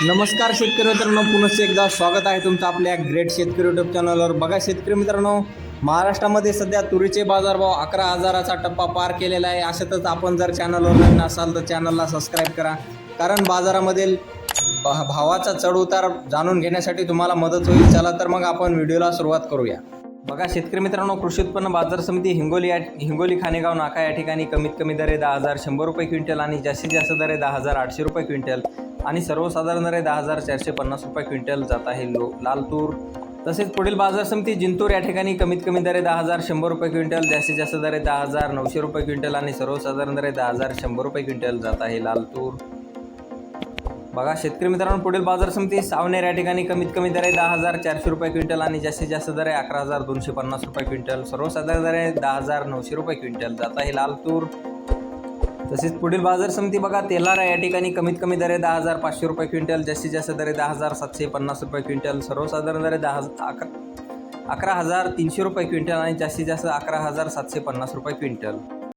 नमस्कार शेतकरी मित्रांनो पुनश्च एकदा स्वागत आहे तुमचं आपल्या ग्रेट शेतकरी युट्यूब चॅनलवर बघा शेतकरी मित्रांनो महाराष्ट्रामध्ये सध्या तुरीचे बाजारभाव अकरा हजाराचा टप्पा पार केलेला आहे. अशातच आपण जर चॅनलवर नवीन असाल तर चॅनलला सबस्क्राईब करा. कारण बाजारामधील भा- भावाचा चढउतार जाणून घेण्यासाठी तुम्हाला मदत होईल. चला तर मग आपण व्हिडिओला सुरुवात करूया. बघा शेतकरी मित्रांनो कृषी उत्पन्न बाजार समिती हिंगोली या हिंगोली खानेगाव नाका या ठिकाणी कमीत कमी दरे दहा हजार शंभर रुपये क्विंटल आणि जास्तीत जास्त दरे दहा हजार आठशे रुपये क्विंटल. आणि सर्वसाधारण दर दहा हजार चारशे पन्नास रुपये क्विंटल जात आहे लो लाल तूर. तसेच पुढील बाजार समिती जिंतूर या ठिकाणी कमीत कमी दरे दहा हजार शंभर रुपये क्विंटल जास्तीत जास्त दरे दहा हजार नऊशे रुपये क्विंटल आणि सर्वसाधारण दरे दहा हजार शंभर रुपये क्विंटल जात आहे लाल तूर. बघा शेतकरी मित्रांनो पुढील बाजार समिती सावनेर या ठिकाणी कमीत कमी दरे दहा हजार चारशे रुपये क्विंटल आणि जास्तीत जास्त दरे अकरा हजार दोनशे पन्नास रुपये क्विंटल. सर्वसाधारण दरे दहा हजार नऊशे रुपये क्विंटल जात आहे लाल तूर. तसेच पुढील बाजार समिती बघा तेलारा या ठिकाणी कमीत कमी दरे दहा हजार पाचशे रुपये क्विंटल जास्तीत जास्त दरे दहा हजार सातशे पन्नास रुपये क्विंटल सर्वसाधारण दरे दहा हजार अकरा अकरा हजार तीनशे रुपये क्विंटल आणि जास्तीत जास्त अकरा हजार सातशे पन्नास रुपये क्विंटल.